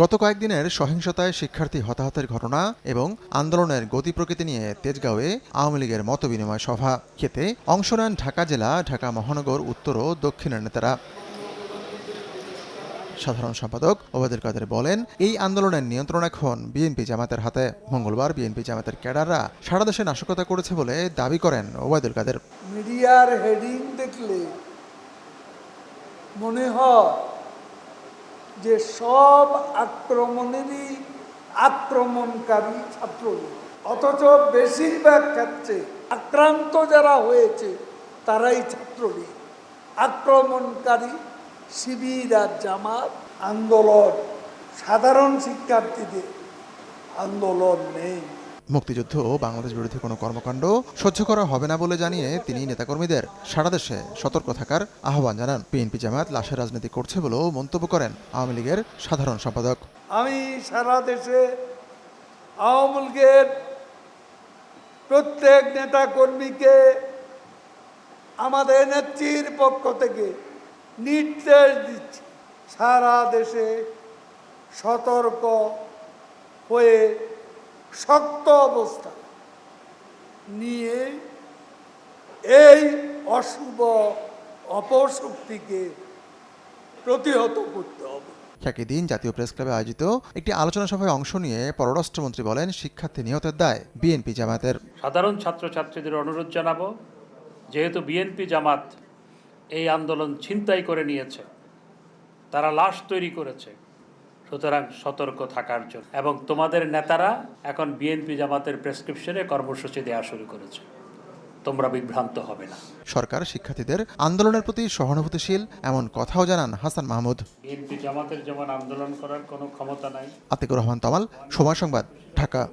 গত কয়েকদিনের সহিংসতায় শিক্ষার্থী হতাহতের ঘটনা এবং আন্দোলনের গতি প্রকৃতি নিয়ে তেজগাঁওয়ে আওয়ামী লীগের মতবিনিময় সভা খেতে অংশ নেন ঢাকা জেলা, ঢাকা মহানগর, উত্তর ও দক্ষিণের নেতারা। সাধারণ সম্পাদক ওবায়দুল কাদের বলেন, এই আন্দোলনের নিয়ন্ত্রণ এখন বিএনপি জামাতের হাতে। মঙ্গলবার বিএনপি জামাতের ক্যাডাররা সারা দেশে নাশকতা করেছে বলে দাবি করেন ওবায়দুল কাদের। মিডিয়ার হেডিং দেখলে মনে হয় যে সব আক্রমণেরই আক্রমণকারী ছাত্রলীগ। অথচ বেশিরভাগ ক্ষেত্রে আক্রান্ত যারা হয়েছে, তারাই ছাত্রলীগ। আক্রমণকারী শিবির আর জামাত আন্দোলন। সাধারণ শিক্ষার্থীদের আন্দোলন নেই। মুক্তিযুদ্ধ ও বাংলাদেশ বিরোধী কোনো কর্মকাণ্ড সহ্য করা হবে না বলে জানিয়ে তিনি নেতাকর্মীদের সারা দেশে সতর্ক থাকার আহ্বান জানান। বিএনপি জামায়াত লাশের রাজনীতি করছে বলেও মন্তব্য করেন আওয়ামী লীগের সাধারণ সম্পাদক। আমি সারা দেশে আওয়ামী লীগের প্রত্যেক নেতা কর্মীকে আমাদের নেত্রীর পক্ষ থেকে নির্দেশ দিচ্ছি, সারা দেশে সতর্ক হয়ে শক্ত অবস্থা। নিয়ে এই অশুভ অপশক্তিকে প্রতিহত করতে হবে। একই দিন জাতীয় প্রেস ক্লাবে আয়োজিত একটি আলোচনা সভায় অংশ নিয়ে পররাষ্ট্রমন্ত্রী বলেন শিক্ষার্থী নিহতের দায় বিএনপি জামাতের। সাধারণ ছাত্রছাত্রীদের অনুরোধ জানাব যেহেতু বিএনপি জামাত এই আন্দোলন ছিনতাই করে নিয়েছে তারা লাশ তৈরি করেছে। সুতরাং সতর্ক থাকার জন্য। এবং তোমাদের নেতারা এখন বিএনপি জামাতের প্রেসক্রিপশনে কর্মসূচি দেওয়া শুরু করেছে। তোমরা বিভ্রান্ত হবে না। সরকার শিক্ষার্থীদের আন্দোলনের প্রতি সহানুভূতিশীল এমন কথাও জানান হাসান মাহমুদ। বিএনপি জামাতের যেমন আন্দোলন করার কোনো ক্ষমতা নাই। আতিকুর রহমান তমাল সময় সংবাদ ঢাকা।